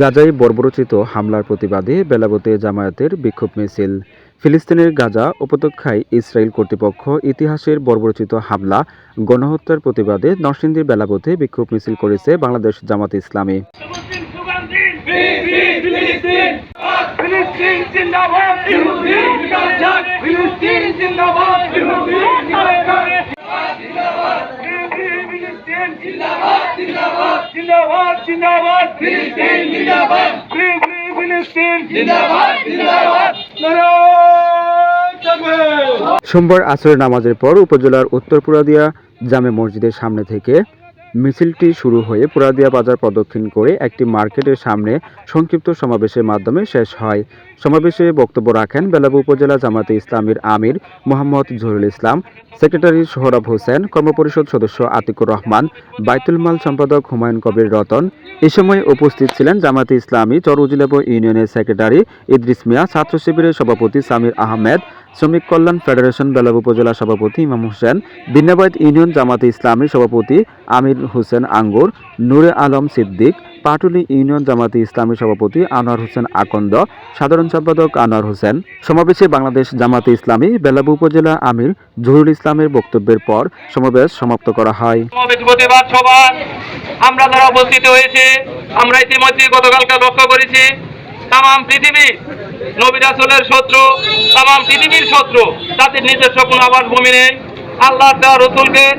গাজায় বর্বরচিত হামলার প্রতিবাদে বেলাবতে জামায়াতের বিক্ষোভ মিছিল। ফিলিস্তিনের গাজা উপত্যকায় ইসরায়েল কর্তৃপক্ষ ইতিহাসের বর্বরচিত হামলা, গণহত্যার প্রতিবাদে নরসিংদীর বেলাবতে বিক্ষোভ মিছিল করেছে বাংলাদেশ জামাত ইসলামী। ফিলিস্তিন সুগন্ধি ফিলিস্তিন ফিলিস্তিন জিন্দাবাদ ফিলিস্তিন জিন্দাবাদ ফিলিস্তিন জিন্দাবাদ জিন্দাবাদ জিন্দাবাদ। জিন্দাবাদ ফ্রি ফ্রি ফিলিস্তিন জিন্দাবাদ জিন্দাবাদ। সোমবার আসরের নামাজের পর উপজেলার উত্তর পুরাদিয়া জামে মসজিদের সামনে থেকে মিছিলটি শুরু হয়ে পুরাদিয়া বাজার প্রদক্ষিণ করে একটি মার্কেটের সামনে সংক্ষিপ্ত সমাবেশের মাধ্যমে শেষ হয়। সমাবেশে বক্তব্য রাখেন বেলাবু উপজেলা জামাতে ইসলামীর আমির মোহাম্মদ জহুরুল ইসলাম, সেক্রেটারি সোহরাব হোসেন, কর্মপরিষদ সদস্য আতিকুর রহমান, বাইতুল মাল সম্পাদক হুমায়ুন কবির রতন। এ সময় উপস্থিত ছিলেন জামাতে ইসলামী চর উজিলাব ইউনিয়নের সেক্রেটারি ইদ্রিস মিয়া ছাত্র শিবিরের সভাপতি সামির আহমেদ শ্রমিক কল্যাণ ফেডারেশন বেলাব উপজেলা সভাপতি ইমাম হোসেন বিন্যাবাদ ইউনিয়ন জামাতে ইসলামী সভাপতি আমির হোসেন আঙ্গুর, নূরে আলম সিদ্দিক, পাটুলি ইউনিয়ন জামাতে ইসলামী সভাপতি আনোয়ার হোসেন আকন্দ, সাধারণ সম্পাদক আনোয়ার হোসেন। সমাবেশে বাংলাদেশ জামাতে ইসলামী বেলাবু উপজেলা আমির জহুরুল ইসলামের বক্তব্যের পর সমাবেশ সমাপ্ত করা হয়। আমরা যারা উপস্থিত হয়েছে, আমরা ইতিমধ্যে গতকালকে লক্ষ্য করেছি তাম পৃথিবী নবী রাসূলের শত্রু তাম পৃথিবীর শত্রু, তাদের নিজের নিজস্ব কোনো আবাসভূমি নেই। আল্লাহ দেওয়া রসুলকে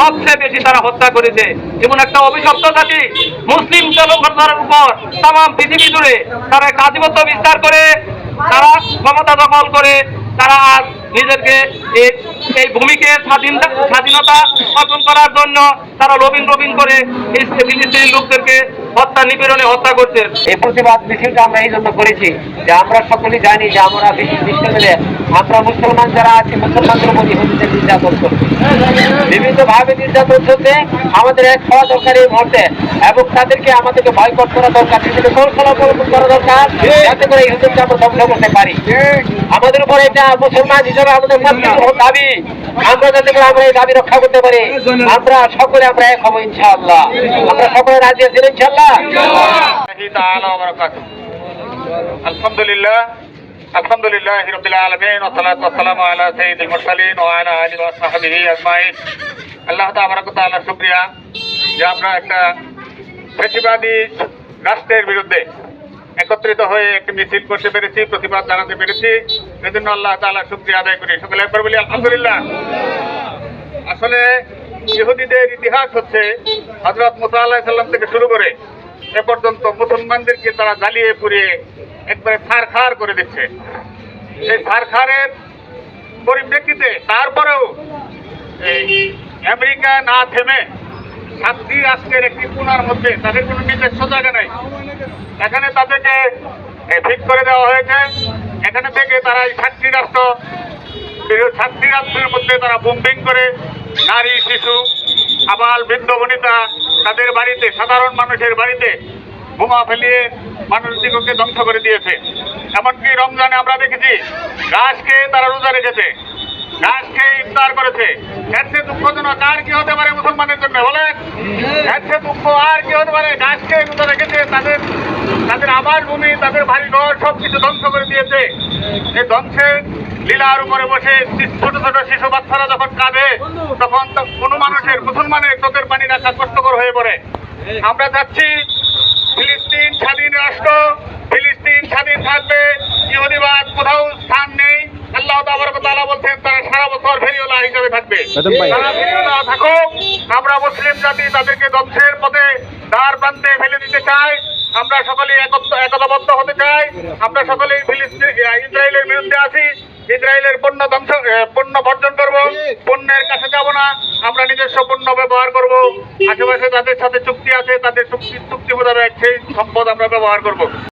সবচেয়ে বেশি তারা হত্যা করেছে। এমন একটা অভিশপ্ত জাতি, মুসলিম জনগণের উপর তাম পৃথিবী জুড়ে তারা একটা আধিপত্য বিস্তার করে, তারা ক্ষমতা দখল করে, তারা আজ নিজেকে এই- ভূমিকে স্বাধীন, স্বাধীনতা অর্জন করার জন্য তারা রবিন করে এই ফিলিস্তিনি লোকদেরকে হত্যা নিপীড়নে হত্যা করছে এই প্রতিবাদ মিছিলটা আমরা এই জন্য করেছি, যে আমরা সকলেই জানি যে আমরা বিশ্ব মিলে আমরা মুসলমান যারা আছি মুসলমানদের প্রতি হিন্দুদের নির্যাতন বিভিন্ন ভাবে নির্যাতন চলছে আমাদের এক হওয়া দরকার এই মুহূর্তে এবং তাদেরকে আমাদেরকে বয়কট করা দরকার নিজেকে কৌশল অবলম্বন করা দরকার যাতে করে হিন্দুকে আমরা ধ্বংস করতে পারি। আমাদের উপরে এটা মুসলমান হিসাবে আমাদের দাবি আমরা যাতে করে আমরা এই দাবি রক্ষা করতে পারি। আমরা সকলে আমরা এক হব ইনশাআল্লাহ। আমরা সকলে রাজি আছি ইনশাআল্লাহ? আলহামদুলিল্লাহ। الحمد لله الحمد لله رب العالمين والصلاة والسلام على سيد المرسلين وعلى آله وصحبه أجمعين আল্লাহ তাবারক তাআলার শুকরিয়া যে আমরা একটা ফেসিবাদী রাষ্ট্রের বিরুদ্ধে একত্রিত হয়ে একটি মিছিল করতে পেরেছি প্রতিবাদ জানাতে পেরেছি এজন্য আল্লাহ তাআলা শুকরিয়া আদায় করি সকলে একবার বলি আলহামদুলিল্লাহ আসলে ইহুদিদের ইতিহাস হচ্ছে হজরত মুসা আল্লাহ সাল্লাম থেকে শুরু করে এ পর্যন্ত মুসলমানদেরকে তারা জ্বালিয়ে পুড়িয়ে একবারে ছাড়খাড় করে দিচ্ছে। সেই ছাড়খাড়ের পরিপ্রেক্ষিতে তারপরেও এই আমেরিকা না থেমে সাতটি রাষ্ট্রের একটি কোনার মধ্যে তাদের কোনো নিজস্ব জায়গা নাই। এখানে তাদেরকে ঠিক করে দেওয়া হয়েছে। এখানে থেকে তারা এই সাতটি রাষ্ট্র ছাত্রী রাত্রের মধ্যে তারা বোম্বিং করে নারী, শিশু আবাল বৃদ্ধ বনিতা তাদের বাড়িতে, সাধারণ মানুষের বাড়িতে বোমা ফেলিয়ে মানুষদিগকে ধ্বংস করে দিয়েছে। এমনকি রমজানে আমরা দেখেছি ঘাস খেয়ে তারা রোজা রেখেছে ঘাস খেয়ে ইফতার করেছে। এর চেয়ে দুঃখজনক আর কি হতে পারে মুসলমানের জন্য, বলেন? এর দুঃখ আর কি হতে পারে? ঘাস খেয়ে রোজা রেখেছে, তাদের তাদের আবাস ভূমি, তাদের বাড়ি ঘর সব কিছু ধ্বংস করে দিয়েছে। এই ধ্বংসের লীলার উপরে বসে ছোট ছোট শিশু বাচ্চারা যখন কাঁদে তখন তো কোনো মানুষের মুসলমানের চোখের পানি রাখা কষ্টকর হয়ে পড়ে। আমরা চাচ্ছি ফিলিস্তিন স্বাধীন রাষ্ট্র ফিলিস্তিন স্বাধীন থাকবে ইহুদিবাদ কোথাও স্থান নেই। আল্লাহ তাআলা বলছেন তারা সারা বছর ফেরিওয়ালা হিসেবে থাকবে। তারা ফেরিওয়ালা থাকুক আমরা মুসলিম জাতি তাদেরকে ধ্বংসের পথে দ্বার প্রান্তে ফেলে দিতে চাই। আমরা সকলেই একত্র একতাবদ্ধ হতে চাই। আমরা সকলেই ফিলিস্তিন ইসরায়েলের বিরুদ্ধে আছি। ইসরায়েলের পণ্য ধ্বংস পণ্য বর্জন করব, পণ্যের কাছে যাব না, আমরা নিজস্ব পণ্য ব্যবহার করব। আশেপাশে তাদের সাথে চুক্তি আছে, তাদের চুক্তি চুক্তি মোতাবেক সেই সম্পদ আমরা ব্যবহার করব।